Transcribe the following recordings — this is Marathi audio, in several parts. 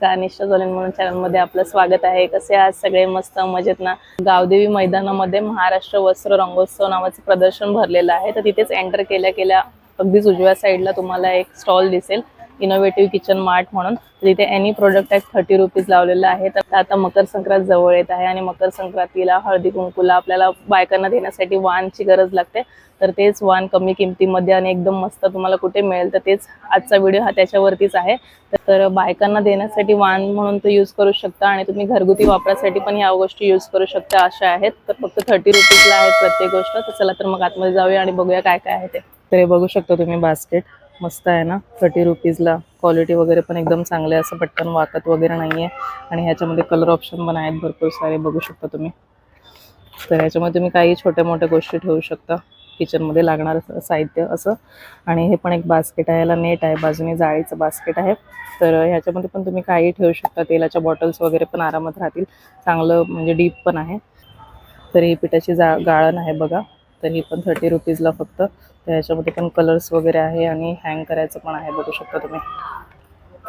नमस्कार निष्ठा जोलेन म्हणून चॅनलमध्ये आपलं स्वागत आहे. कसे आज सगळे? मस्त मजेत ना? गावदेवी मैदानामध्ये महाराष्ट्र वस्त्र रंगोत्सव नावाचं प्रदर्शन भरलेलं आहे. तर तिथेच एंटर केल्या केल्या अगदीच उजव्या साईडला तुम्हाला एक स्टॉल दिसेल. इनोव्हेटिव्ह किचन मार्ट म्हणून. तिथे एनी प्रोडक्ट आहे थर्टी रुपीज लावलेलं आहे. तर आता मकर संक्रांत जवळ येत आहे आणि मकर संक्रांतीला हळदी कुंकूला आपल्याला बायकांना देण्यासाठी वानची गरज लागते. तर तेच वाण कमी किमतीमध्ये आणि एकदम मस्त तुम्हाला कुठे मिळेल तर तेच आजचा व्हिडिओ हा त्याच्यावरतीच आहे. तर बायकांना देण्यासाठी वाण म्हणून तो यूज करू शकता आणि तुम्ही घरगुती वापरासाठी पण या गोष्टी यूज करू शकता अशा आहेत. तर फक्त थर्टी रुपीजला आहेत प्रत्येक गोष्ट. तर चला तर मग आतमध्ये जाऊया आणि बघूया काय काय आहे ते. तर हे बघू शकता तुम्ही बास्केट मस्त आहे ना? थर्टी रुपीजला क्वालिटी वगैरे पण एकदम चांगले आहे, असं पटकन वाकत वगैरे नाही आहे आणि ह्याच्यामध्ये कलर ऑप्शन पण आहेत भरपूर सारे. बघू शकता तुम्ही. तर ह्याच्यामध्ये तुम्ही काही छोट्या मोठ्या गोष्टी ठेवू शकता. किचनमध्ये लागणारं साहित्य असं. आणि हे पण एक बास्केट आहे. याला नेट आहे. बाजूने जाळीचं बास्केट आहे. तर ह्याच्यामध्ये पण तुम्ही काही ठेवू शकता. तेलाच्या बॉटल्स वगैरे पण आरामात राहतील. चांगलं म्हणजे डीप पण आहे. तर ही पिठाची जा गाळण आहे बघा. तर ही पण थर्टी रुपीजला फक्त. तर ह्याच्यामध्ये पण कलर्स वगैरे आहे आणि हँग करायचं पण आहे बघू शकता तुम्ही.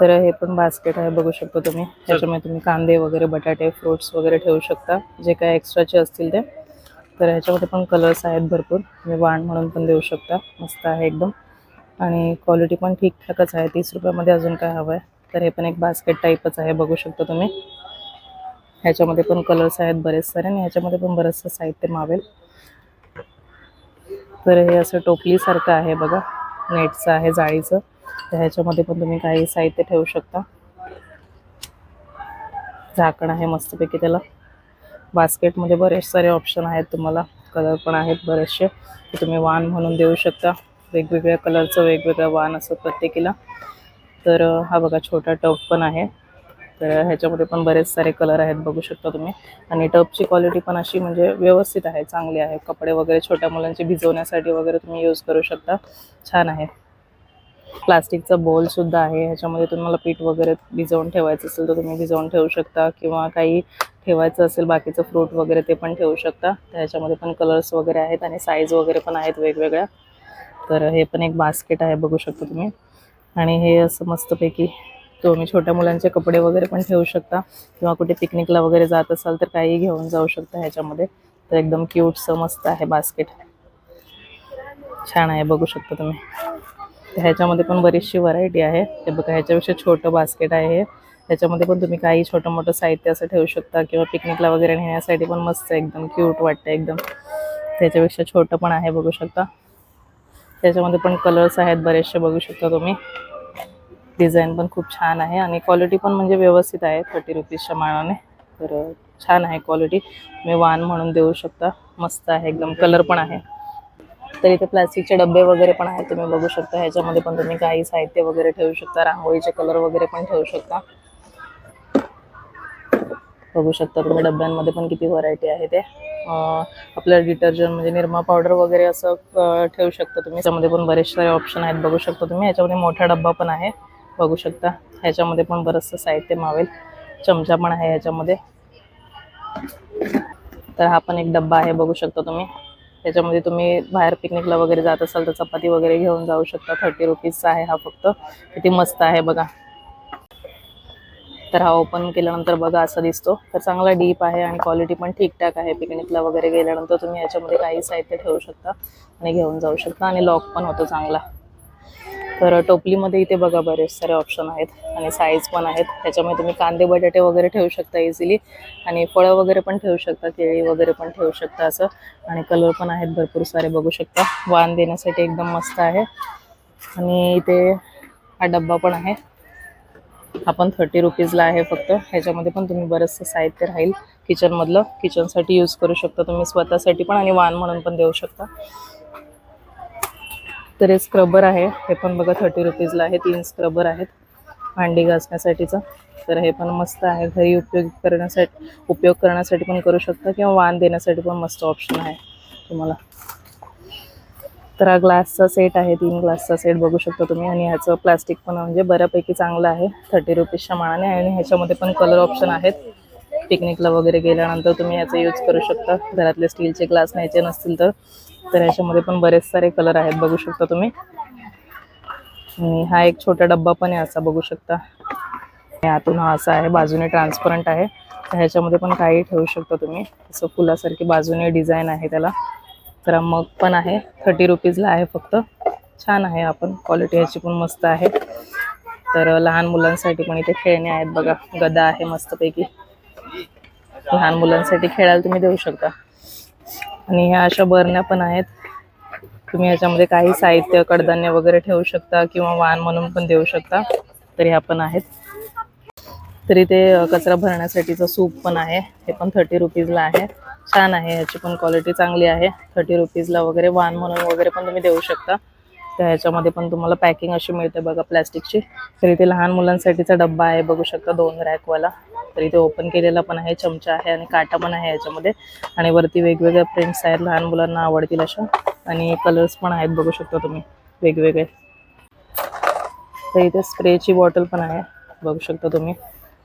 तर हे पण बास्केट आहे बघू शकता तुम्ही. ह्याच्यामध्ये तुम्ही कांदे वगैरे बटाटे फ्रुट्स वगैरे ठेवू शकता. जे काय एक्स्ट्राचे असतील ते. तर ह्याच्यामध्ये पण कलर्स आहेत भरपूर. तुम्ही वाण म्हणून पण देऊ शकता. मस्त आहे एकदम. आणि क्वालिटी पण ठीकठाकच आहे. तीस रुपयामध्ये अजून काय हवं आहे तर हे पण एक बास्केट टाईपच आहे बघू शकता तुम्ही. ह्याच्यामध्ये पण कलर्स आहेत बरेच सारे आणि ह्याच्यामध्ये पण बरंचसं साहित्य मावेल. तर हे असं टोपलीसारखं आहे बघा. नेटचं आहे जाळीचं. तर ह्याच्यामध्ये पण तुम्ही काही साहित्य ठेवू शकता. झाकण आहे मस्तपैकी त्याला. बास्केटमध्ये बरेच सारे ऑप्शन आहेत तुम्हाला. कलर पण आहेत बरेचसे. तुम्ही वाण म्हणून देऊ शकता. वेगवेगळ्या कलरचं वेगवेगळं वाण असं प्रत्येकीला. तर हा बघा छोटा टब पण आहे. तर ह्याच्यामध्ये पण बरेच सारे कलर आहेत बघू शकता तुम्ही. आणि टबची क्वालिटी पण अशी म्हणजे व्यवस्थित आहे चांगली आहे. कपडे वगैरे छोट्या मुलांचे भिजवण्यासाठी वगैरे तुम्ही यूज करू शकता. छान आहे. प्लास्टिकचा बोल सुद्धा आहे. ह्याच्यामध्ये तुम्हाला पीठ वगैरे भिजवून ठेवायचं असेल तर तुम्ही भिजवून ठेवू शकता. किंवा काही ठेवायचं असेल बाकीचं फ्रूट वगैरे ते पण ठेवू शकता. तर ह्याच्यामध्ये पण कलर्स वगैरे आहेत आणि साईज वगैरे पण आहेत वेगवेगळ्या. तर हे पण एक बास्केट आहे बघू शकता तुम्ही. आणि हे असं मस्तपैकी तुम्ही छोट्या मुलांचे कपडे वगैरे पण ठेवू शकता. किंवा कुठे पिकनिकला वगैरे जात असाल तर काही घेऊन जाऊ शकता ह्याच्यामध्ये. तर एकदम क्यूटचं मस्त आहे बास्केट छान आहे बघू शकता तुम्ही. ह्याच्यामध्ये पण बरीचशी व्हरायटी आहे. हे बघा ह्याच्यापेक्षा छोटं बास्केट आहे त्याच्यामध्ये ह्याच्यामध्ये पण तुम्ही काही छोटं मोठं साहित्य असं ठेवू शकता. किंवा पिकनिकला वगैरे नेण्यासाठी पण मस्त एकदम क्यूट वाटतं एकदम. त्याच्यापेक्षा छोटं पण आहे बघू शकता. त्याच्यामध्ये पण कलर्स आहेत बरेचसे बघू शकता तुम्ही. डिझाईन पण खूप छान आहे आणि क्वालिटी पण म्हणजे व्यवस्थित आहे थर्टी रुपीजच्या मानाने तर छान आहे क्वालिटी. तुम्ही वान म्हणून देऊ शकता. मस्त आहे एकदम कलर पण आहे. तर इथे प्लास्टिकचे डबे वगैरे पण आहेत तुम्ही बघू शकता. ह्याच्यामध्ये पण तुम्ही काही साहित्य वगैरे ठेवू शकता रांगोळीचे कलर वगैरे पण ठेवू शकता. बघू शकता तुम्ही डब्यांमध्ये पण किती व्हरायटी आहे ते. आपल्या डिटर्जंट म्हणजे निरमा पावडर वगैरे असं ठेवू शकता तुम्ही. त्याच्यामध्ये पण बरेच सारे ऑप्शन आहेत बघू शकता तुम्ही. ह्याच्यामध्ये मोठा डब्बा पण आहे. बघू शकता. ह्याच्यामध्ये पण बरंचसं साहित्य मावेल. चमचा पण आहे ह्याच्यामध्ये. तर हा पण एक डब्बा आहे बघू शकता तुम्ही. त्याच्यामध्ये तुम्ही बाहेर पिकनिकला वगैरे जात असाल तर चपाती वगैरे घेऊन जाऊ शकता. थर्टी रुपीजचा आहे हा फक्त. किती मस्त आहे बघा. तर हा ओपन केल्यानंतर बघा असा दिसतो. तर चांगला डीप आहे आणि क्वालिटी पण ठीकठाक आहे. पिकनिकला वगैरे गेल्यानंतर तुम्ही याच्यामध्ये काही साहित्य ठेवू शकता आणि घेऊन जाऊ शकता आणि लॉक पण होतो चांगला. तर टोपलीमध्ये इथे बघा बरेच सारे ऑप्शन आहेत आणि साईज पण आहेत. त्याच्यामध्ये तुम्ही कांदे बटाटे वगैरे ठेवू शकता इझिली आणि फळं वगैरे पण ठेवू शकता केळी वगैरे पण ठेवू शकता असं. आणि कलर पण आहेत भरपूर सारे बघू शकता. वाण देण्यासाठी एकदम मस्त आहे. आणि इथे हा डब्बा पण आहे. आपण थर्टी रुपीजला आहे फक्त. ह्याच्यामध्ये पण तुम्ही बरंचसं साहित्य राहील. किचनमधलं किचनसाठी यूज करू शकता तुम्ही. स्वतःसाठी पण आणि वाण म्हणून पण देऊ शकता. तर हे स्क्रबर आहे. हे पण बघा थर्टी रुपीजला आहे. तीन स्क्रबर आहेत. भांडी घासण्यासाठीचं. तर हे पण मस्त आहे. घरी उपयोग करण्यासाठी उपयोग करण्यासाठी पण करू शकता किंवा वाण देण्यासाठी पण मस्त ऑप्शन आहे तुम्हाला. तर हा ग्लासचा सेट आहे. तीन ग्लासचा सेट बघू शकता तुम्ही. आणि ह्याचं प्लास्टिक पण म्हणजे बऱ्यापैकी चांगलं आहे. थर्टी रुपीजच्या मानाने आणि ह्याच्यामध्ये पण कलर ऑप्शन आहेत. पिकनिकला वगैरे गेल्यानंतर तुम्ही याचा यूज करू शकता. घरातले स्टीलचे ग्लास न्यायचे नसतील तर. तर ह्याच्यामध्ये पण बरेच सारे कलर आहेत बघू शकता तुम्ही. आणि हा एक छोटा डब्बा पण आहे असा बघू शकता. आतून हा असा आहे बाजूने ट्रान्सपरंट आहे. तर ह्याच्यामध्ये पण काही ठेवू शकता तुम्ही. असं फुलासारखी बाजूने डिझाईन आहे त्याला. तर मग पण आहे थर्टी रुपीजला आहे फक्त. छान आहे आपण क्वालिटी ह्याची पण मस्त आहे. तर लहान मुलांसाठी पण इथे खेळणे आहेत बघा. गदा आहे मस्तपैकी. लहान मुलांसाठी खेळायला तुम्ही देऊ शकता. आणि ह्या अशा बरण्या पण आहेत. तुम्ही याच्यामध्ये काही साहित्य कडधान्य वगैरे ठेवू शकता किंवा वाण म्हणून पण देऊ शकता. तर ह्या पण आहेत. तरी ते कचरा भरण्यासाठीचं सूप पण आहे. हे पण थर्टी रुपीजला आहे. छान आहे. ह्याची पण क्वालिटी चांगली आहे. थर्टी रुपीजला वगैरे वाण म्हणून वगैरे पण तुम्ही देऊ शकता. तर ह्याच्यामध्ये पण तुम्हाला पॅकिंग अशी मिळते बघा प्लॅस्टिकची तरी इथे लहान मुलांसाठीचा डब्बा आहे. बघू शकता दोन रॅकवाला तर इथे ओपन केलेला पण आहे चमचा आहे आणि काटा पण आहे याच्यामध्ये. आणि वरती वेगवेगळ्या प्रिंट्स आहेत लहान मुलांना आवडतील अशा. आणि कलर्स पण आहेत बघू शकता तुम्ही. वेगवेगळे. तर इथे स्प्रेची बॉटल पण आहे बघू शकता तुम्ही.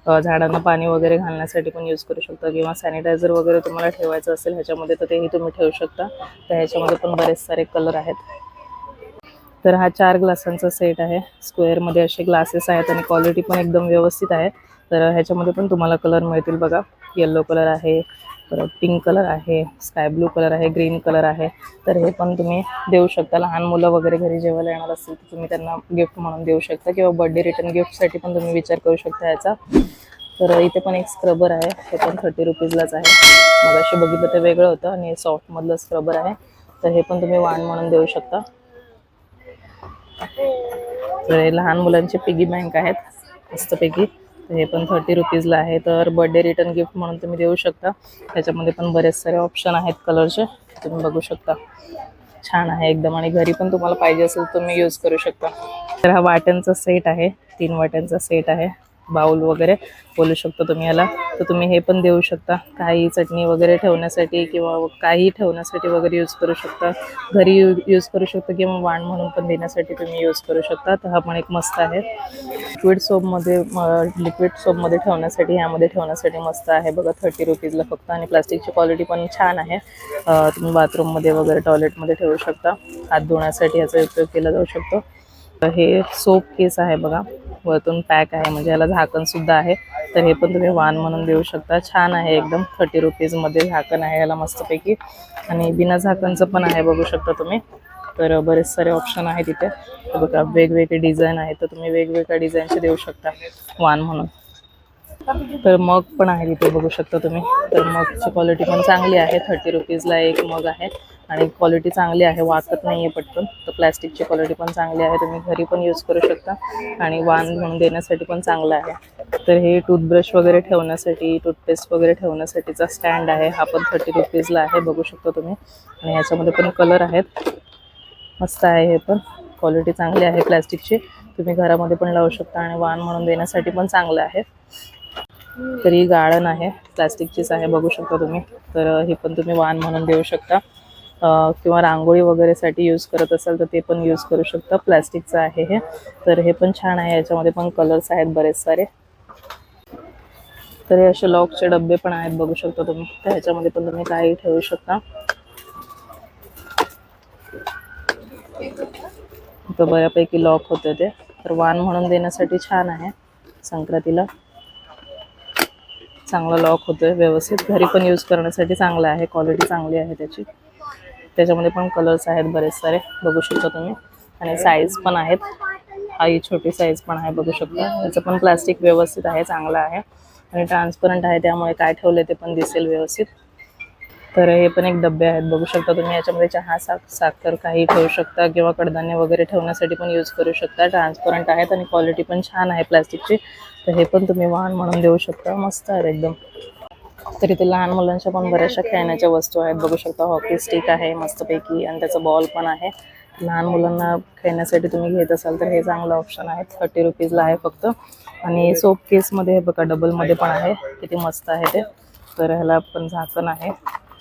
झाडांना पाणी वगैरे घालण्यासाठी पण यूज करू शकता किंवा सॅनिटायझर वगैरे तुम्हाला ठेवायचं असेल ह्याच्यामध्ये तर तेही तुम्ही ठेवू शकता. तर ह्याच्यामध्ये पण बरेच सारे कलर आहेत. तर हा चार ग्लासांचा सेट आहे. स्क्वेअरमध्ये असे ग्लासेस आहेत आणि क्वालिटी पण एकदम व्यवस्थित आहे. तर ह्याच्यामध्ये पण तुम्हाला कलर मिळतील बघा. येल्लो कलर आहे परत पिंक कलर आहे स्काय ब्लू कलर आहे ग्रीन कलर आहे. तर हे पण तुम्ही देऊ शकता. लहान मुलं वगैरे घरी जेवायला येणार असतील तर तुम्ही त्यांना गिफ्ट म्हणून देऊ शकता किंवा बर्थडे रिटर्न गिफ्टसाठी पण तुम्ही विचार करू शकता याचा. तर इथे पण एक स्क्रबर आहे हे पण थर्टी रुपीजलाच आहे. मग असे बघितलं ते वेगळं होतं आणि सॉफ्टमधलं स्क्रबर आहे. तर हे पण तुम्ही वाण म्हणून देऊ शकता. तर हे लहान मुलांचे पिगी बँक आहेत मस्तपैकी. तर हे पण थर्टी रुपीजला आहे. तर बड्डे रिटर्न गिफ्ट म्हणून तुम्ही देऊ शकता. त्याच्यामध्ये पण बरेच सारे ऑप्शन आहेत कलरचे तुम्ही बघू शकता. छान आहे एकदम. आणि घरी पण तुम्हाला पाहिजे असेल तुम्ही यूज करू शकता. तर हा वाट्यांचा सेट आहे. तीन वाट्यांचा सेट आहे. बाउल वगैरे बोलू शकतो तुम्ही याला. तर तुम्ही हे पण देऊ शकता. काही चटणी वगैरे ठेवण्यासाठी किंवा काही ठेवण्यासाठी वगैरे यूज करू शकता. घरी यू यूज करू शकता किंवा वाण म्हणून पण देण्यासाठी तुम्ही यूज करू शकता. तर हा पण एक मस्त आहे. लिक्विड सोपमध्ये लिक्विड सोपमध्ये ठेवण्यासाठी ह्यामध्ये ठेवण्यासाठी मस्त आहे. बघा थर्टी रुपीजला फक्त आणि प्लास्टिकची क्वालिटी पण छान आहे. तुम्ही बाथरूममध्ये वगैरे टॉयलेटमध्ये ठेवू शकता. हात धुण्यासाठी याचा उपयोग केला जाऊ शकतो. हे सोप केस आहे बघा. वरतून पॅक आहे म्हणजे याला झाकण सुद्धा आहे. तर हे पण तुम्ही वाण म्हणून देऊ शकता. छान आहे एकदम थर्टी रुपीजमध्ये झाकण आहे याला मस्तपैकी. आणि बिना झाकणचं पण आहे बघू शकता तुम्ही. तर बरेच सारे ऑप्शन आहेत इथे. बघा वेगवेगळे डिझाईन आहेत तर तुम्ही वेगवेगळ्या डिझाईनचे देऊ शकता वाण म्हणून. तर मग पण आहे तिथे बघू शकता तुम्ही. तर मगची क्वालिटी पण चांगली आहे. थर्टी रुपीजला एक मग आहे. आणि क्वालिटी चांगली आहे वाचत नाही आहे पटकन. तर प्लॅस्टिकची क्वालिटी पण चांगली आहे तुम्ही घरी पण यूज करू शकता. आणि वाण म्हणून देण्यासाठी पण चांगलं आहे. तर हे टूथब्रश वगैरे ठेवण्यासाठी टूथपेस्ट वगैरे ठेवण्यासाठीचा स्टँड आहे. हा पण थर्टी रुपीजला आहे बघू शकता तुम्ही. आणि ह्याच्यामध्ये पण कलर आहेत. मस्त आहे हे पण. क्वालिटी चांगली आहे प्लॅस्टिकची तुम्ही घरामध्ये पण लावू शकता आणि वाण म्हणून देण्यासाठी पण चांगलं आहे. तर ही गार्डन आहे प्लॅस्टिकचीच आहे बघू शकता तुम्ही. तर ही पण तुम्ही वाण म्हणून देऊ शकता. किंवा रांगोळी वगैरेसाठी यूज करत असाल तर ते पण यूज करू शकता. प्लॅस्टिकचं आहे हे. तर हे पण छान आहे. याच्यामध्ये पण कलर्स आहेत बरेच सारे तर हे असे लॉकचे डबे पण आहेत बघू शकता तुम्ही. तर ह्याच्यामध्ये पण तुम्ही काही ठेवू शकता. तर बऱ्यापैकी लॉक होते ते. तर वाण म्हणून देण्यासाठी छान आहे संक्रांतीला. चांगला लॉक होतोय व्यवस्थित. घरी पण यूज करण्यासाठी चांगला आहे. क्वालिटी चांगली आहे त्याची. त्याच्यामध्ये पण कलर्स आहेत बरेच सारे बघू शकता तुम्ही. आणि साईज पण आहेत. हा ही छोटी साईज पण आहे बघू शकता. याचं पण प्लास्टिक व्यवस्थित आहे चांगलं आहे. आणि ट्रान्सपरंट आहे त्यामुळे काय ठेवलं ते पण दिसेल व्यवस्थित. तर हे पण एक डबे आहेत बघू शकता तुम्ही. याच्यामध्ये चहा साख साखर काही ठेवू शकता किंवा कडधान्य वगैरे ठेवण्यासाठी पण यूज करू शकता. ट्रान्सपरंट आहेत आणि क्वालिटी पण छान आहे प्लास्टिकची तर हे पण तुम्ही वाहन म्हणून देऊ शकता. मस्त आहेत एकदम. तर इथे लहान मुलांच्या पण बऱ्याचशा खेळण्याच्या वस्तू आहेत. बघू शकता हॉकी स्टिक आहे मस्तपैकी. आणि त्याचा बॉल पण आहे. लहान मुलांना खेळण्यासाठी तुम्ही घेत असाल तर हे चांगलं ऑप्शन आहे. थर्टी रुपीजला आहे फक्त. आणि सोप केसमध्ये हे बघा डबलमध्ये पण आहे. किती मस्त आहे ते. तर ह्याला पण झाकण आहे.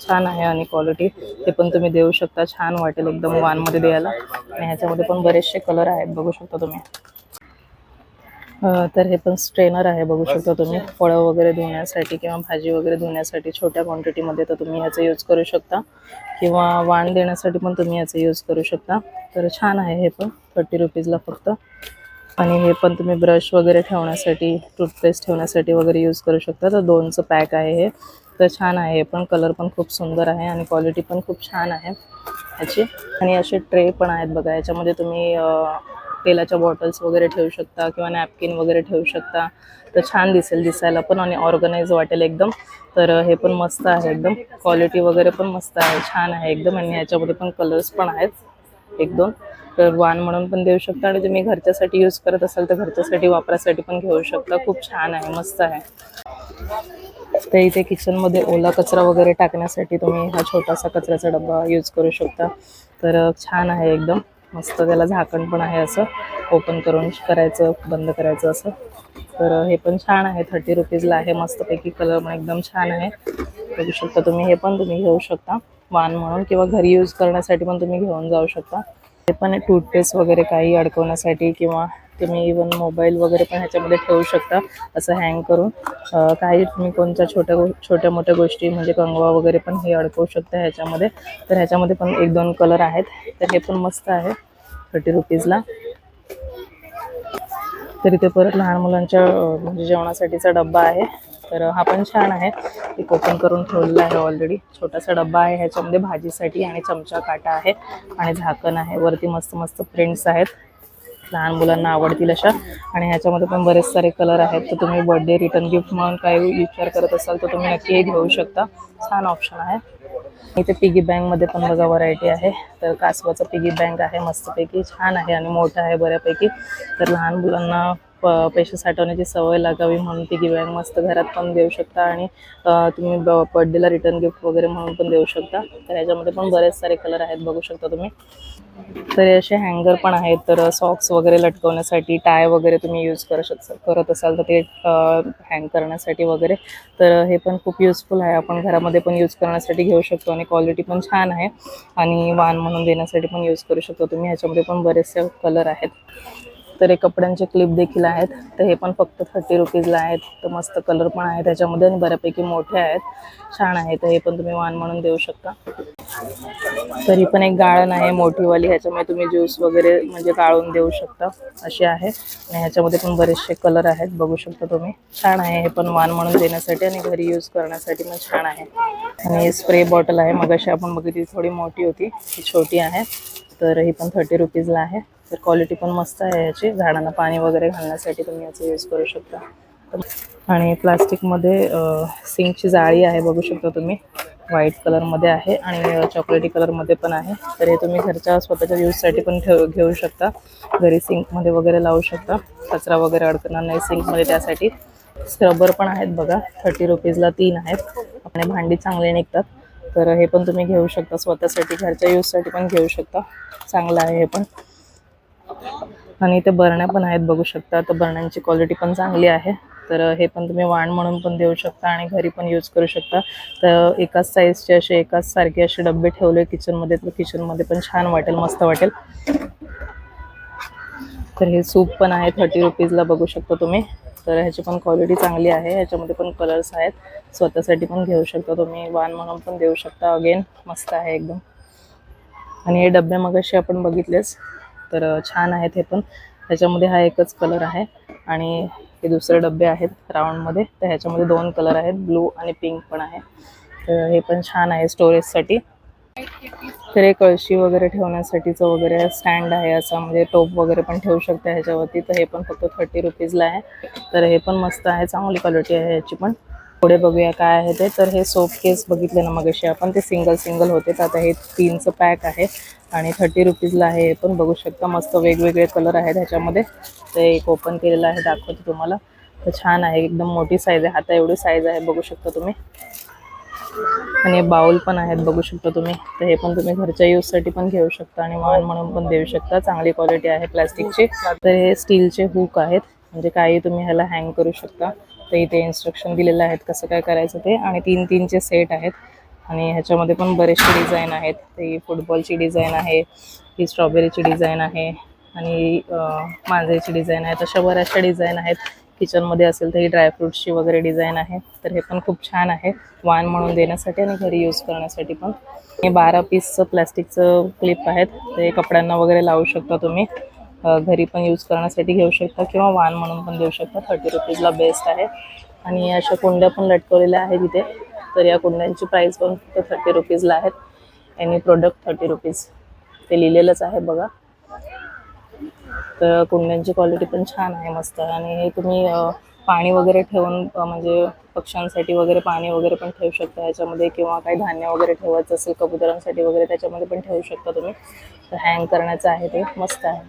छान आहे आणि क्वालिटी ते पण तुम्ही देऊ शकता. छान वाटेल एकदम वानमध्ये द्यायला. आणि ह्याच्यामध्ये पण बरेचसे कलर आहेत. बघू शकता तुम्ही. तर हे पण स्ट्रेनर आहे बघू शकता तुम्ही. फळं वगैरे धुण्यासाठी किंवा भाजी वगैरे धुण्यासाठी छोट्या क्वांटिटीमध्ये तर तुम्ही ह्याचा यूज करू शकता. किंवा वाण देण्यासाठी पण तुम्ही याचा यूज करू शकता. तर छान आहे हे पण थर्टी रुपीजला फक्त. आणि हे पण तुम्ही ब्रश वगैरे ठेवण्यासाठी टूथपेस्ट ठेवण्यासाठी वगैरे यूज करू शकता. तर दोनचं पॅक आहे हे. तर छान आहे हे पण कलर पण खूप सुंदर आहे आणि क्वालिटी पण खूप छान आहे ह्याची. आणि असे ट्रे पण आहेत बघा याच्यामध्ये तुम्ही तेलाच्या बॉटल्स वगैरे ठेवू शकता किंवा नॅपकिन वगैरे ठेवू शकता. तर छान दिसेल दिसायला पण आणि ऑर्गनाईज वाटेल एकदम. तर हे पण मस्त आहे एकदम. क्वालिटी वगैरे पण मस्त आहे. छान आहे एकदम. आणि ह्याच्यामध्ये पण कलर्स पण आहेत. एक दोन. तर वान म्हणून पण देऊ शकता. आणि तुम्ही घरच्यासाठी यूज करत असाल तर घरच्यासाठी वापरासाठी पण घेऊ शकता. खूप छान आहे. मस्त आहे. तर इथे किचनमध्ये ओला कचरा वगैरे टाकण्यासाठी तुम्ही हा छोटासा कचऱ्याचा डब्बा यूज करू शकता. तर छान आहे एकदम. मस्त त्याला झाकण पण आहे असं. ओपन करून करायचं बंद करायचं असं. तर हे पण छान आहे. थर्टी रुपीजला आहे. मस्तपैकी कलर पण एकदम छान आहे. बघू शकता तुम्ही हे पण तुम्ही घेऊ शकता. वान म्हणून किंवा घरी यूज करण्यासाठी पण तुम्ही घेऊन जाऊ शकता. हे पण टूथपेस्ट वगैरे काही अडकवण्यासाठी किंवा तुम्ही इवन मोबाईल वगैरे पण ह्याच्यामध्ये ठेवू शकता असं हँग करून. काही तुम्ही कोणत्या छोट्या गो छोट्या मोठ्या गोष्टी म्हणजे कंगवा वगैरे पण हे अडकवू शकता ह्याच्यामध्ये. तर ह्याच्यामध्ये पण एक दोन कलर आहेत. तर हे पण मस्त आहे थर्टी रुपीजला तर इथे परत लहान मुलांच्या म्हणजे जेवणासाठीचा डब्बा आहे. तर हा पण छान आहे. एक ओपन करून ठेवलेला आहे ऑलरेडी छोटासा डब्बा आहे ह्याच्यामध्ये भाजीसाठी आणि चमचा काटा आहे आणि झाकण आहे. वरती मस्त मस्त प्रिंट्स आहेत. लहान मुलांना आवडतील अशा. आणि ह्याच्यामध्ये पण बरेच सारे कलर आहेत. तर तुम्ही बर्थडे रिटर्न गिफ्ट म्हणून काही विचार करत असाल तर तुम्ही नक्की हे घेऊ शकता. छान ऑप्शन आहे. इथे पिगी बँकमध्ये पण बघा व्हरायटी आहे. तर कासवाचं पिगी बँक आहे मस्तपैकी. छान आहे आणि मोठं आहे बऱ्यापैकी. तर लहान मुलांना प पैसे साठवण्याची सवय लागावी म्हणून ती बँक मस्त घरात पण देऊ शकता आणि तुम्ही ब बर्थडेला रिटर्न गिफ्ट वगैरे म्हणून पण देऊ शकता. तर ह्याच्यामध्ये पण बरेच सारे कलर आहेत बघू शकता तुम्ही. तर असे हँगर पण आहेत तर सॉक्स वगैरे लटकवण्यासाठी टाय वगैरे तुम्ही यूज करू शक करत असाल तर ते हँग करण्यासाठी वगैरे. तर हे पण खूप युजफुल आहे. आपण घरामध्ये पण यूज करण्यासाठी घेऊ शकतो आणि क्वालिटी पण छान आहे. आणि वान म्हणून देण्यासाठी पण यूज करू शकतो तुम्ही. ह्याच्यामध्ये पण बरेचसे कलर आहेत. तर हे कपड्यांचे क्लिप देखील आहेत. तर हे पण फक्त थर्टी रुपीजला आहेत. तर मस्त कलर पण आहे त्याच्यामध्ये आणि बऱ्यापैकी मोठे आहेत. छान आहे. तर हे पण तुम्ही वान म्हणून देऊ शकता. तरी पण एक गाळण आहे मोठीवाली. ह्याच्यामध्ये तुम्ही ज्यूस वगैरे म्हणजे गाळून देऊ शकता. अशी आहे. आणि ह्याच्यामध्ये पण बरेचसे कलर आहेत. बघू शकता तुम्ही. छान आहे. हे पण वान म्हणून देण्यासाठी आणि घरी यूज करण्यासाठी पण छान आहे. आणि स्प्रे बॉटल आहे. मगाशी आपण बघितली थोडी मोठी होती. ही छोटी आहे. तर ही पण थर्टी रुपीजला आहे. तर क्वालिटी पण मस्त आहे याची. झाडांना पाणी वगैरे घालण्यासाठी तुम्ही याचा यूज करू शकता. आणि प्लास्टिकमध्ये सिंकची जाळी आहे बघू शकता तुम्ही. व्हाईट कलरमध्ये आहे आणि चॉकलेटी कलरमध्ये पण आहे. तर हे तुम्ही घरच्या स्वतःच्या यूजसाठी पण ठेव घेऊ शकता. घरी सिंकमध्ये वगैरे लावू शकता. कचरा वगैरे अडकणार नाही सिंकमध्ये त्यासाठी. स्क्रबर पण आहेत बघा. थर्टी रुपीजला तीन आहेत. आपले भांडी चांगली निघतात. तर हे पण तुम्ही घेऊ शकता. स्वतःसाठी घरच्या यूजसाठी पण घेऊ शकता. चांगलं आहे हे पण. आणि इथे बरण्या पण आहेत बघू शकता. तर बरण्यांची क्वालिटी पण चांगली आहे. तर हे पण तुम्ही वाण म्हणून पण देऊ शकता आणि घरी पण यूज करू शकता. तर एकाच साईजचे असे एकाच सारखे असे डबे ठेवले किचनमध्ये तर किचनमध्ये पण छान वाटेल मस्त वाटेल. तर हे सूप पण आहे थर्टी रुपीजला बघू शकता तुम्ही. तर ह्याची पण क्वालिटी चांगली आहे. ह्याच्यामध्ये पण कलर्स आहेत. स्वतःसाठी पण घेऊ शकता तुम्ही. वाण म्हणून पण देऊ शकता. अगेन मस्त आहे एकदम. आणि हे डबे मगाशी आपण बघितलेच. तर छान आहेत हे पण. ह्याच्यामध्ये हा एकच कलर आहे. आणि हे दुसरे डबे आहेत राऊंडमध्ये तर ह्याच्यामध्ये दोन कलर आहेत. ब्लू आणि पिंक पण आहे. तर हे पण छान आहे स्टोरेजसाठी तर हे कळशी वगैरे ठेवण्यासाठीचं वगैरे स्टँड आहे असा. म्हणजे टोप वगैरे पण ठेवू शकता ह्याच्यावरती. तर हे पण फक्त थर्टी रुपीजला आहे. तर हे पण मस्त आहे. चांगली क्वालिटी आहे ह्याची पण. पुढे बघूया काय आहे ते. तर हे सोप केस बघितले ना मगाशी आपण ते सिंगल सिंगल होते. तर आता हे तीनचं पॅक आहे आणि थर्टी रुपीजला आहे हे पण बघू शकता. मस्त वेगवेगळे कलर आहेत ह्याच्यामध्ये. ते एक ओपन केलेलं आहे दाखवते तुम्हाला. तर छान आहे एकदम मोठी साईज आहे. हाता एवढी साईज आहे बघू शकता तुम्ही. आणि बाउल पण आहेत बघू शकता तुम्ही. तर हे पण तुम्ही घरच्या यूजसाठी पण घेऊ शकता आणि वाहन म्हणून पण देऊ शकता. चांगली क्वालिटी आहे प्लास्टिकची तर हे स्टीलचे हुक आहेत. म्हणजे काही तुम्ही ह्याला हँग करू शकता. तर इथे इन्स्ट्रक्शन दिलेलं आहेत कसं काय करायचं ते. आणि तीन तीनचे सेट आहेत. आणि ह्याच्यामध्ये पण बरेचसे डिझाईन आहेत. ते फुटबॉलची डिझाईन आहे ही स्ट्रॉबेरीची डिझाईन आहे आणि मांजरीची डिझाईन आहे. तशा बऱ्याचशा डिझाईन आहेत. किचनमध्ये असेल तर ही ड्रायफ्रूट्सची वगैरे डिझाईन आहे. तर हे पण खूप छान आहे. वाण म्हणून देण्यासाठी आणि घरी यूज करण्यासाठी पण. हे बारा पीसचं प्लॅस्टिकचं क्लिप आहेत. ते कपड्यांना वगैरे लावू शकता तुम्ही. घरी पण यूज करण्यासाठी घेऊ शकता किंवा वाण म्हणून पण देऊ शकता. थर्टी रुपीजला बेस्ट आहे. आणि अशा कुंड्या पण लटकवलेल्या आहेत इथे. तर या कुंड्यांची प्राईस पण फक्त थर्टी रुपीजला आहेत. एनी प्रोडक्ट थर्टी रुपीज ते लिहिलेलंच आहे बघा. तर कुंड्यांची क्वालिटी पण छान आहे मस्त. आणि हे तुम्ही पाणी वगैरे ठेवून म्हणजे पक्ष्यांसाठी वगैरे पाणी वगैरे पण ठेवू शकता याच्यामध्ये किंवा काही धान्य वगैरे ठेवायचं असेल कबुतरांसाठी वगैरे त्याच्यामध्ये पण ठेवू शकता तुम्ही. तर हँग करण्याचं आहे ते. मस्त आहे.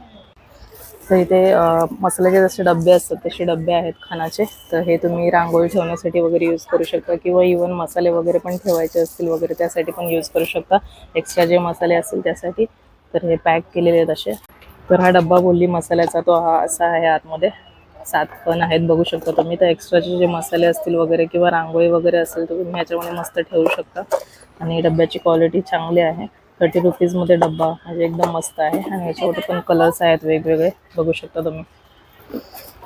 तर इथे मसाल्याचे जसे डबे असतात तसे डबे आहेत खानाचे. तर हे तुम्ही रांगोळी ठेवण्यासाठी वगैरे यूज करू शकता किंवा इवन मसाले वगैरे पण ठेवायचे असतील वगैरे त्यासाठी पण यूज करू शकता. एक्स्ट्रा जे मसाले असतील त्यासाठी. तर हे पॅक केलेले आहेत असे. तर हा डब्बा बोलली मसाल्याचा तो हा असा आहे आतमध्ये. सात पण आहेत बघू शकता तुम्ही. तर एक्स्ट्राचे जे मसाले असतील वगैरे किंवा रांगोळी वगैरे असेल तर तुम्ही ह्याच्यामध्ये मस्त ठेवू शकता. आणि डब्याची क्वालिटी चांगली आहे. थर्टी रुपीजमध्ये डब्बा. म्हणजे एकदम मस्त आहे. आणि याच्यावर पण कलर्स आहेत वेगवेगळे. बघू शकता तुम्ही.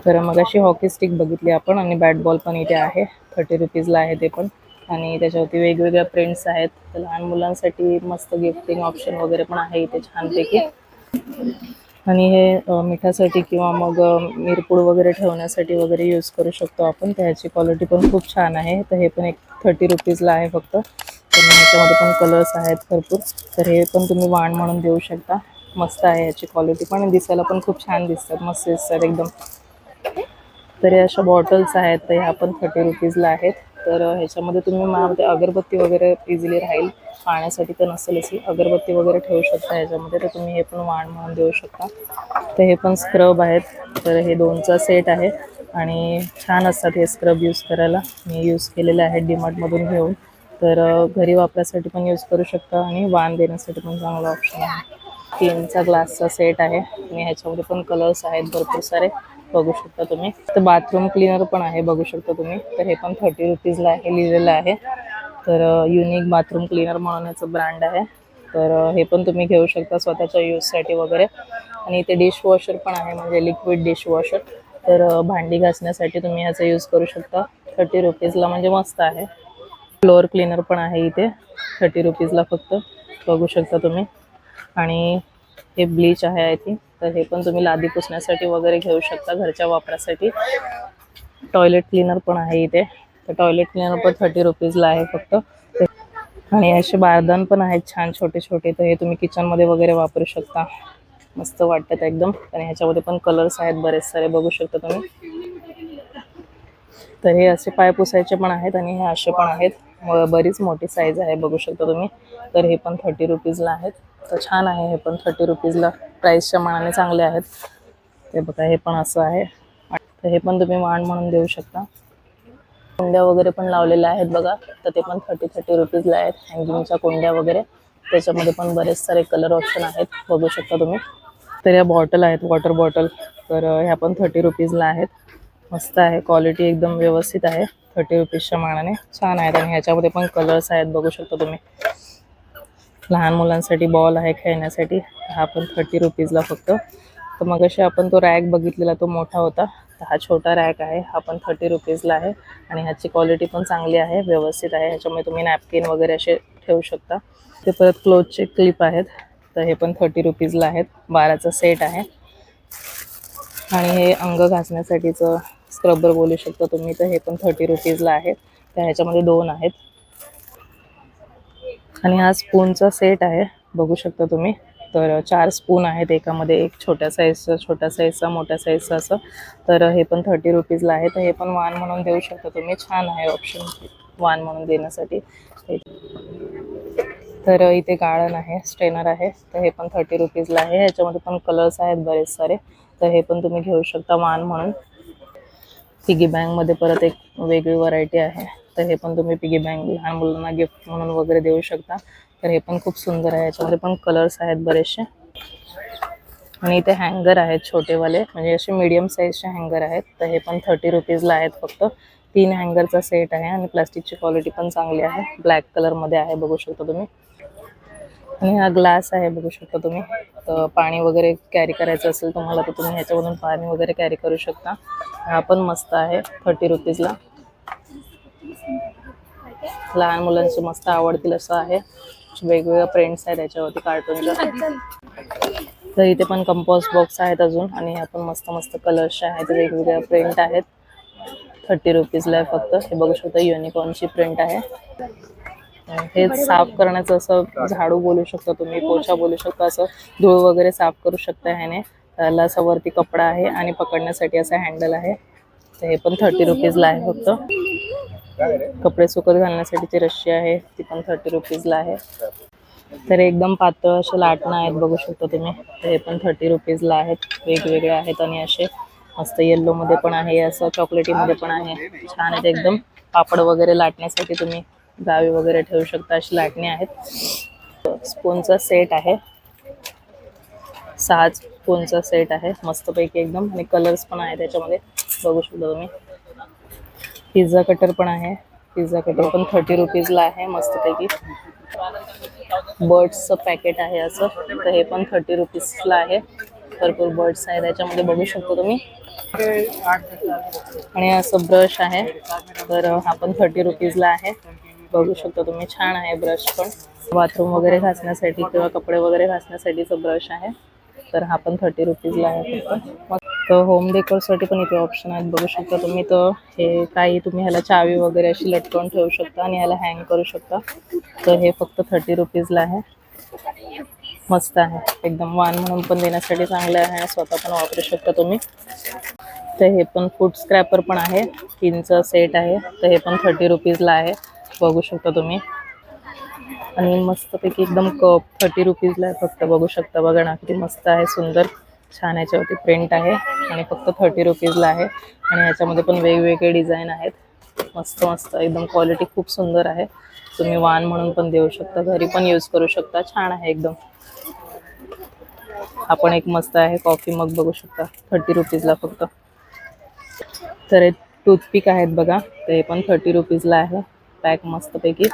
तर मग अशी हॉकी स्टिक बघितली आपण आणि बॅट बॉल पण इथे आहे. थर्टी रुपीजला आहे ते पण. आणि त्याच्यावरती वेगवेगळ्या प्रिंट्स आहेत. तर लहान मुलांसाठी मस्त गिफ्टिंग ऑप्शन वगैरे पण आहे इथे छानपैकी. आणि हे मिठासाठी किंवा मग मिरपूड वगैरे ठेवण्यासाठी वगैरे यूज करू शकतो आपण. त्याची क्वालिटी पण खूप छान आहे. तर हे पण एक थर्टी रुपीजला आहे फक्त. तर ह्याच्यामध्ये पण कलर्स आहेत भरपूर. तर हे पण तुम्ही वाण म्हणून देऊ शकता. मस्त आहे याची क्वालिटी पण. दिसायला पण खूप छान दिसतात. मस्त दिसतात एकदम. तर हे अशा बॉटल्स आहेत. तर ह्या पण थर्टी रुपीजला आहेत. तर ह्याच्यामध्ये तुम्ही मला अगरबत्ती वगैरे इझिली राहील. पाण्यासाठी तर नसेल अशी. अगरबत्ती वगैरे ठेवू शकता ह्याच्यामध्ये. तर तुम्ही हे पण वाण म्हणून देऊ शकता. तर हे पण स्क्रब आहेत. तर हे दोनचा सेट आहे. आणि छान असतात हे स्क्रब यूज करायला. मी यूज केलेले आहेत डीमार्टमधून घेऊन. तर घरी वापरासाठी पण यूज करू शकता आणि वाण देण्यासाठी पण चांगला ऑप्शन आहे. तीनचा ग्लासचा सेट आहे आणि ह्याच्यामध्ये पण कलर्स आहेत भरपूर सारे. बघू शकता तुम्ही. तर बाथरूम क्लीनर पण आहे बघू शकता तुम्ही. तर हे पण थर्टी रुपीजला आहे लिहिलेलं आहे. तर युनिक बाथरूम क्लीनर म्हणून याचं ब्रँड आहे. तर हे पण तुम्ही घेऊ शकता स्वतःच्या यूजसाठी वगैरे. आणि इथे डिशवॉशर पण आहे म्हणजे लिक्विड डिशवॉशर तर भांडी घासण्यासाठी तुम्ही ह्याचा यूज करू शकता. थर्टी रुपीजला म्हणजे मस्त आहे. फ्लोअर क्लीनर पण आहे इथे. थर्टी रुपीजला फक्त. बघू शकता तुम्ही. आणि हे ब्लीच आहे आय थिंक तर हे पण तुम्ही लादी पुसण्यासाठी वगैरे घेऊ शकता घरच्या वापरासाठी. टॉयलेट क्लीनर पण आहे इथे. तर टॉयलेट क्लीनर पण थर्टी रुपीजला आहे फक्त. आणि असे बारदान पण आहेत छान छोटे छोटे तर हे तुम्ही किचनमध्ये वगैरे वापरू शकता. मस्त वाटतात एकदम. आणि ह्याच्यामध्ये पण कलर्स आहेत बरेच सारे. बघू शकता तुम्ही. तर हे असे पाय पुसायचे पण आहेत आणि हे असे पण आहेत. बरीच मोठी साईज आहे बघू शकता तुम्ही. तर हे पण थर्टी रुपीजला आहेत. तर छान आहे हे पण थर्टी रुपीजला प्राईसच्या मानाने चांगले आहेत. ते बघा हे पण असं आहे. तर हे पण तुम्ही वाण म्हणून देऊ शकता. कुंड्या वगैरे पण लावलेल्या आहेत बघा. तर ते पण थर्टी थर्टी रुपीजला आहेत. हँगिंगच्या कुंड्या वगैरे. त्याच्यामध्ये पण बरेच सारे कलर ऑप्शन आहेत. बघू शकता तुम्ही. तर या बॉटल आहेत वॉटर बॉटल तर ह्या पण थर्टी रुपीजला आहेत. मस्त आहे. क्वालिटी एकदम व्यवस्थित आहे. थर्टी रुपीजच्या मानाने छान आहेत आणि ह्याच्यामध्ये पण कलर्स आहेत बघू शकता तुम्ही. लहान मुलांसाठी बॉल आहे खेळण्यासाठी हा पण थर्टी रुपीजला फक्त. तर मग असे आपण तो रॅक बघितलेला तो मोठा होता. तर हा छोटा रॅक आहे हा पण थर्टी रुपीजला आहे. आणि ह्याची क्वालिटी पण चांगली आहे व्यवस्थित आहे. ह्याच्यामुळे तुम्ही नॅपकिन वगैरे असे ठेवू शकता. ते परत क्लोथचे क्लिप आहेत. तर हे पण थर्टी रुपीजला आहेत. बाराचा सेट आहे. आणि हे अंग घासण्यासाठीचं स्क्रबर बोलू शकता तुम्ही. तर हे पण थर्टी रुपीजला आहे. तर ह्याच्यामध्ये दोन आहेत. आणि हा स्पूनचा सेट आहे. बघू शकता तुम्ही. तर चार स्पून आहेत एकामध्ये. एक छोट्या साईजचा छोट्या साईजचा मोठ्या साईजचा असं. तर हे पण थर्टी रुपीजला आहे. तर हे पण वाण म्हणून देऊ शकता तुम्ही. छान आहे ऑप्शन वाण म्हणून देण्यासाठी. तर इथे गाळण आहे. स्ट्रेनर आहे. तर हे पण थर्टी रुपीजला आहे. ह्याच्यामध्ये पण कलर्स आहेत बरेच सारे. तर हे पण तुम्ही घेऊ शकता वाण म्हणून. पिगी बँकमध्ये परत एक वेगळी व्हरायटी आहे. तर हे पण तुम्ही पिगी बँक लहान मुलांना गिफ्ट म्हणून वगैरे देऊ शकता. तर हे पण खूप सुंदर आहे. याच्यामध्ये पण कलर्स आहेत बरेचसे. आणि इथे हँगर आहेत छोटेवाले. म्हणजे असे मीडियम साईजचे हँगर आहेत. तर हे पण थर्टी रुपीजला आहेत फक्त. तीन हँगरचा सेट आहे आणि प्लास्टिकची क्वालिटी पण चांगली आहे. ब्लॅक कलरमध्ये आहे बघू शकता तुम्ही. आणि हा ग्लास आहे बघू शकता तुम्ही. तर पाणी वगैरे कॅरी करायचं असेल तुम्हाला तर तुम्ही ह्याच्यामधून पाणी वगैरे कॅरी करू शकता. हा पण मस्त आहे थर्टी रुपीजला लहान मुलांचे मस्त आवडतील असं आहे. वेगवेगळ्या प्रिंट्स आहेत त्याच्यावरती कार्टूनच्या तर इथे पण कंपोस्ट बॉक्स आहेत अजून आणि ह्या पण मस्त मस्त कलर्स आहेत वेगवेगळ्या प्रिंट आहेत. थर्टी रुपीजला आहे फक्त. हे बघू शकता युनिकॉर्नची प्रिंट आहे. हे साफ करण्याचं असं झाडू बोलू शकता तुम्ही पोछा बोलू शकता असं धूळ वगैरे साफ करू शकता ह्याने. त्याला असं वरती कपडा आहे आणि पकडण्यासाठी असं हँडल आहे. तर हे पण थर्टी रुपीजला आहे फक्त. कपडे सुकत घालण्यासाठीची रश्शी आहे ती पण थर्टी रुपीजला आहे. तर एकदम पातळ असे लाटणं आहेत बघू शकता तुम्ही. तर हे पण थर्टी रुपीजला आहेत. वेगवेगळे आहेत आणि असे मस्त येल्लो मध्ये पण आहे असं चॉकलेटी मध्ये पण आहे. छान आहेत एकदम. पापड वगैरे लाटण्यासाठी तुम्ही गावी वगैरे ठेवू शकता अशी लाटणी आहेत. स्पूनचा सेट आहे. सहा स्पूनचा सेट आहे. मस्तपैकी एकदम. आणि कलर्स पण आहे त्याच्यामध्ये. बघू शकता तुम्ही. पिझ्झा कटर पण आहे. पिझ्झा कटर पण थर्टी रुपीजला आहे मस्तपैकी. बर्ड्सचं पॅकेट आहे असं. तर हे पण थर्टी रुपीजला आहे. भरपूर बर्ड्स आहे. त्याच्यामध्ये बघू शकता तुम्ही. आणि असं ब्रश आहे. तर हा पण थर्टी रुपीजला आहे. बघू शकता तुम्ही छान आहे ब्रश पण. बाथरूम वगैरे घासण्यासाठी किंवा कपडे वगैरे घासण्यासाठीचा ब्रश आहे. तर हा पण थर्टी रुपीजला आहे फक्त मग तर होम डेकोरसाठी पण इथे ऑप्शन आहेत. बघू शकता तुम्ही तर हे काही तुम्ही ह्याला चावी वगैरे अशी लटकवून ठेवू शकता आणि ह्याला हँग करू शकता. तर हे फक्त थर्टी रुपीजला आहे. मस्त आहे. एकदम वान म्हणून पण देण्यासाठी चांगलं आहे. आणि स्वतः पण वापरू शकता तुम्ही. तर हे पण फूड स्क्रॅपर पण आहे. तीनचं सेट आहे. तर हे पण थर्टी रुपीजला आहे. बघू शकता तुम्ही. आणि मस्तपैकी एकदम कप थर्टी रुपीजला आहे फक्त बघू शकता. बघा ना किती मस्त आहे सुंदर छान याच्यावरती प्रिंट आहे. आणि फक्त थर्टी रुपीजला आहे. आणि याच्यामध्ये पण वेगवेगळे डिझाईन आहेत. मस्त मस्त एकदम क्वालिटी खूप सुंदर आहे. तुम्ही वान म्हणून पण देऊ शकता. घरी पण यूज करू शकता. छान आहे एकदम. आपण एक मस्त आहे. कॉफी मग बघू शकता. थर्टी रुपीजला फक्त. तर टूथपिक आहेत बघा. ते पण थर्टी रुपीजला आहे. पॅक मस्तपैकी.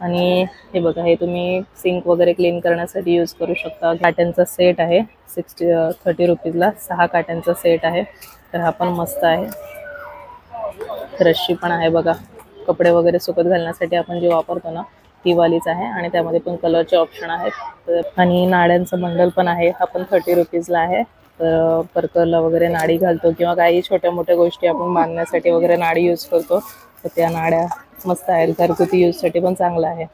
आणि हे बघा हे तुम्ही सिंक वगैरे क्लीन करण्यासाठी यूज करू शकता. काट्यांचा सेट आहे सिक्स्टी थर्टी रुपीजला सहा काट्यांचा सेट आहे. तर हा पण मस्त आहे. रश्शी पण आहे बघा. कपडे वगैरे सुकत घालण्यासाठी आपण जे वापरतो ना ती वालीच आहे. आणि त्यामध्ये पण कलरचे ऑप्शन आहेत. तर आणि नाड्यांचं बंडल पण आहे. हा पण थर्टी रुपीजला आहे. तर परकरला वगैरे नाडी घालतो किंवा काही छोट्या मोठ्या गोष्टी आपण बांधण्यासाठी वगैरे नाडी यूज करतो. तर त्या नाड्या मस्त आहे. घरगुती यूजसाठी पण चांगलं आहे.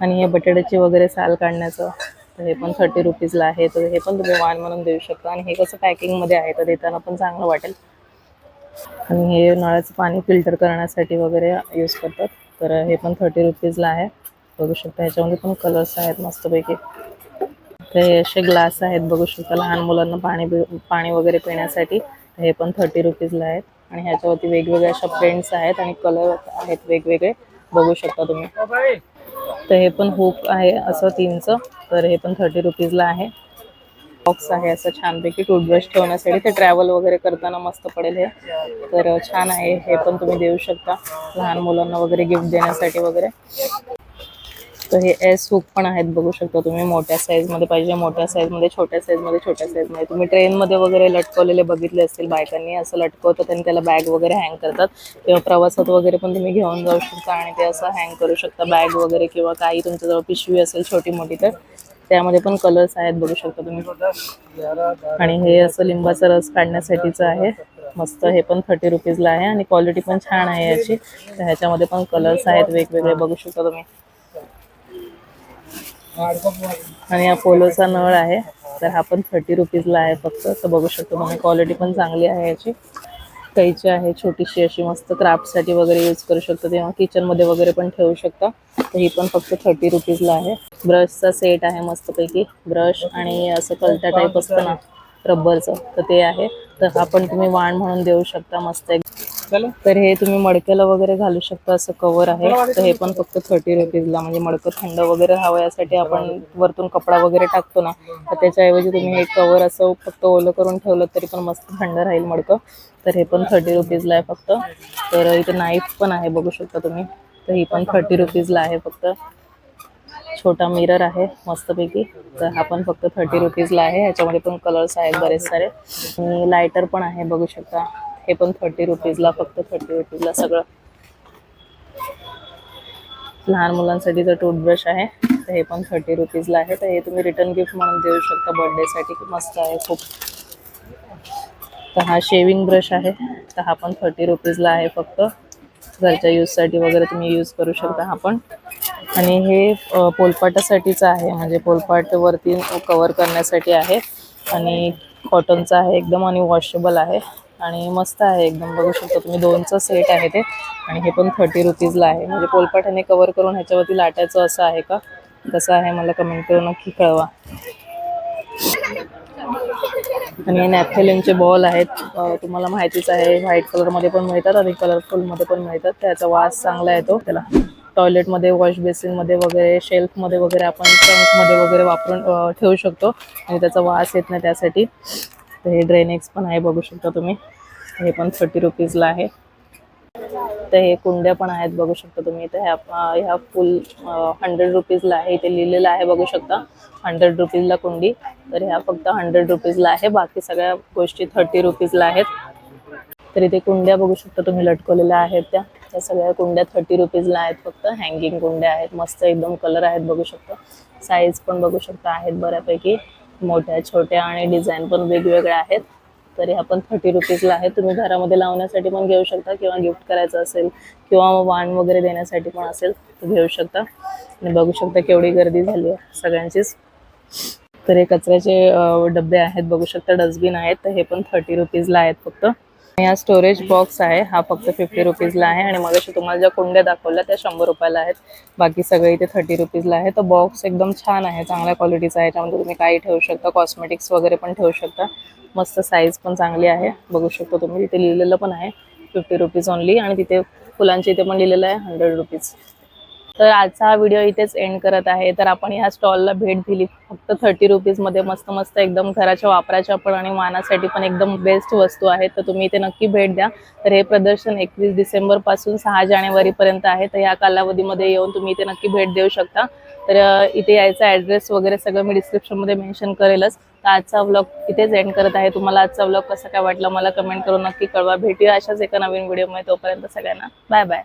आणि हे बटाट्याची वगैरे साल काढण्याचं तर हे पण थर्टी रुपीजला आहे. तर हे पण तुम्ही वाण म्हणून देऊ शकता. आणि हे कसं पॅकिंगमध्ये आहे तर देताना पण चांगलं वाटेल. आणि हे नळाचं पाणी फिल्टर करण्यासाठी वगैरे यूज करतात. तर हे पण थर्टी रुपीजला आहे. बघू शकता ह्याच्यामध्ये पण कलर्स आहेत मस्तपैकी. तर हे असे ग्लास आहेत बघू शकता लहान मुलांना पाणी पि- पाणी वगैरे पिण्यासाठी. हे पण थर्टी रुपीजला आहेत. आणि ह्याच्यावरती वेगवेगळ्या अशा प्रिंट्स आहेत आणि कलर आहेत वेगवेगळे. बघू शकता तुम्ही. तर हे पण हुक आहे असं तीनचं तर हे पण थर्टी रुपीजला आहे. बॉक्स आहे असं छानपैकी टूथब्रश ठेवण्यासाठी. ते ट्रॅव्हल वगैरे करताना मस्त पडेल हे. तर छान आहे. हे पण तुम्ही देऊ शकता. लहान मुलांना वगैरे गिफ्ट देण्यासाठी वगैरे. तर हे एस हुक पण आहेत बघू शकता तुम्ही. मोठ्या साईजमध्ये पाहिजे मोठ्या साईजमध्ये छोट्या साईजमध्ये छोट्या साईजमध्ये तुम्ही ट्रेनमध्ये वगैरे लटकवलेले बघितले असतील बायकांनी असं लटकवतं त्यांनी त्याला बॅग वगैरे हँग करतात. किंवा प्रवासात वगैरे पण तुम्ही घेऊन जाऊ शकता आणि ते असं हँग करू शकता. बॅग वगैरे किंवा काही तुमच्याजवळ पिशवी असेल छोटी मोठी तर. त्यामध्ये पण कलर्स आहेत बघू शकता तुम्ही. आणि हे असं लिंबाचा रस काढण्यासाठीचं आहे. मस्त हे पण थर्टी रुपीजला आहे आणि क्वालिटी पण छान आहे याची. तर ह्याच्यामध्ये पण कलर्स आहेत वेगवेगळे बघू शकता तुम्ही. आणि अपोलोचा नळ आहे. तर हा पण थर्टी रुपीजला आहे फक्त. तर बघू शकतो म्हणून क्वालिटी पण चांगली आहे याची. कैची आहे छोटीशी अशी मस्त क्राफ्टसाठी वगैरे यूज करू शकतो. तेव्हा किचनमध्ये वगैरे पण ठेवू शकता. तर ही पण फक्त थर्टी रुपीजला आहे. ब्रशचा सेट आहे मस्तपैकी. ब्रश आणि असं कलटा टाईप असतं ना रब्बरचं. तर ते आहे. तर हा पण तुम्ही वाण म्हणून देऊ शकता मस्त. एक तर हे तुम्ही मडक्याला वगैरे घालू शकता असं कवर आहे. तर हे पण फक्त थर्टी रुपीजला म्हणजे मडकं थंड वगैरे हवं यासाठी आपण वरतून कपडा वगैरे टाकतो ना तर त्याच्याऐवजी तुम्ही हे कवर असं फक्त ओलं करून ठेवलं तरी पण मस्त थंड राहील मडकं. तर हे पण थर्टी रुपीजला आहे फक्त. तर इथे नाईफ पण आहे बघू शकता तुम्ही. तर ही पण थर्टी रुपीजला आहे फक्त. छोटा मिरर आहे मस्तपैकी. तर हा पण फक्त थर्टी रुपीजला आहे. ह्याच्यामध्ये पण कलर्स आहेत बरेच सारे. आणि लायटर पण आहे बघू शकता. हे पण थर्टी रुपीजला फक्त थर्टी रुपीजला सगळं. लहान मुलांसाठीचं टूथब्रश आहे तर हे पण थर्टी रुपीजला आहे. तर हे तुम्ही रिटर्न गिफ्ट म्हणून देऊ शकता बर्थडेसाठी मस्त आहे खूप. तर हा शेविंग ब्रश आहे तर हा पण थर्टी रुपीजला आहे फक्त. घरच्या यूजसाठी वगैरे तुम्ही यूज करू शकता हा पण. आणि हे पोलपाटासाठीचं आहे म्हणजे पोलपाट वरती कवर करण्यासाठी आहे. आणि कॉटनचं आहे एकदम आणि वॉशेबल आहे. आणि मस्त आहे एकदम. बघू शकता तुम्ही दोनचं सेट आहे ते. आणि हे पण थर्टी रुपीजला आहे. म्हणजे पोलपाटाने कवर करून ह्याच्यावरती लाटायचं असं आहे का? कसं आहे मला कमेंट करून नक्की कळवा. आणि हे नॅपथेलिनचे बॉल आहेत. तुम्हाला माहितीच आहे व्हाईट कलरमध्ये पण मिळतात आणि कलरफुलमध्ये पण मिळतात. त्याचा वास चांगला येतो. त्याला टॉयलेटमध्ये वॉश बेसिनमध्ये वगैरे शेल्फमध्ये वगैरे आपण ट्रंकमध्ये वगैरे वापरून ठेवू शकतो. आणि त्याचा वास येत नाही त्यासाठी. तर हे ड्रेनेक्स पण आहे बघू शकता तुम्ही. हे पण थर्टी रुपीजला आहे. तर हे कुंड्या पण आहेत बघू शकता तुम्ही. तर ह्या ह्या फुल हंड्रेड रुपीजला आहे. इथे लिहिलेलं आहे बघू शकता. हंड्रेड रुपीजला कुंडी. तर ह्या फक्त हंड्रेड रुपीजला आहे. बाकी सगळ्या गोष्टी थर्टी रुपीजला आहेत. तर इथे कुंड्या बघू शकता तुम्ही लटकवलेल्या आहेत त्या. त्या सगळ्या कुंड्या थर्टी रुपीजला आहेत. फक्त हँगिंग कुंड्या आहेत. मस्त एकदम कलर आहेत बघू शकता. साईज पण बघू शकता आहेत बऱ्यापैकी. मोठ्या छोट्या आणि डिझाईन पण वेगवेगळ्या आहेत. तर ह्या पण थर्टी रुपीजला आहे. तुम्ही घरामध्ये लावण्यासाठी पण घेऊ शकता किंवा गिफ्ट करायचं असेल किंवा वाण वगैरे देण्यासाठी पण असेल तर घेऊ शकता. आणि बघू शकता केवढी गर्दी झाली आहे सगळ्यांचीच. तर हे कचऱ्याचे डब्बे डबे आहेत. बघू शकता डस्टबिन आहेत. तर हे पण थर्टी रुपीजला आहेत फक्त. हा स्टोरेज बॉक्स आहे. हा फक्त फिफ्टी रुपीजला आहे आणि मग तुम्हाला ज्या कुंड्या दाखवल्या त्या शंभर रुपयाला आहेत. बाकी सगळे इथे थर्टी रुपीजला आहे. तर बॉक्स एकदम छान आहे. चांगल्या क्वालिटीचा आहे. त्यामध्ये तुम्ही काही ठेवू शकता. कॉस्मेटिक्स वगैरे पण ठेवू शकता. मस्त साईज पण चांगली आहे. बघू शकता तुम्ही. तिथे लिहिलेलं पण आहे फिफ्टी रुपीज ओनली आणि तिथे फुलांचे इथे पण लिहिलेलं आहे हंड्रेड रुपीज तर आजचा हा व्हिडिओ इथेच एंड करत आहे. तर आपण ह्या स्टॉलला भेट दिली. फक्त थर्टी रुपीजमध्ये मस्त मस्त एकदम घराच्या वापराच्या पण आणि मानासाठी पण एकदम बेस्ट वस्तू आहेत. तर तुम्ही इथे नक्की भेट द्या. तर हे प्रदर्शन एकवीस डिसेंबरपासून सहा जानेवारीपर्यंत आहे. तर या कालावधीमध्ये येऊन तुम्ही इथे नक्की भेट देऊ शकता. तर इथे यायचा ॲड्रेस वगैरे सगळं मी डिस्क्रिप्शनमध्ये मेन्शन करेलच. तर आजचा व्लॉग इथेच एंड करत आहे. तुम्हाला आजचा व्लॉग कसा काय वाटला मला कमेंट करून नक्की कळवा. भेटूया अशाच एका नवीन व्हिडिओमध्ये तोपर्यंत सगळ्यांना बाय बाय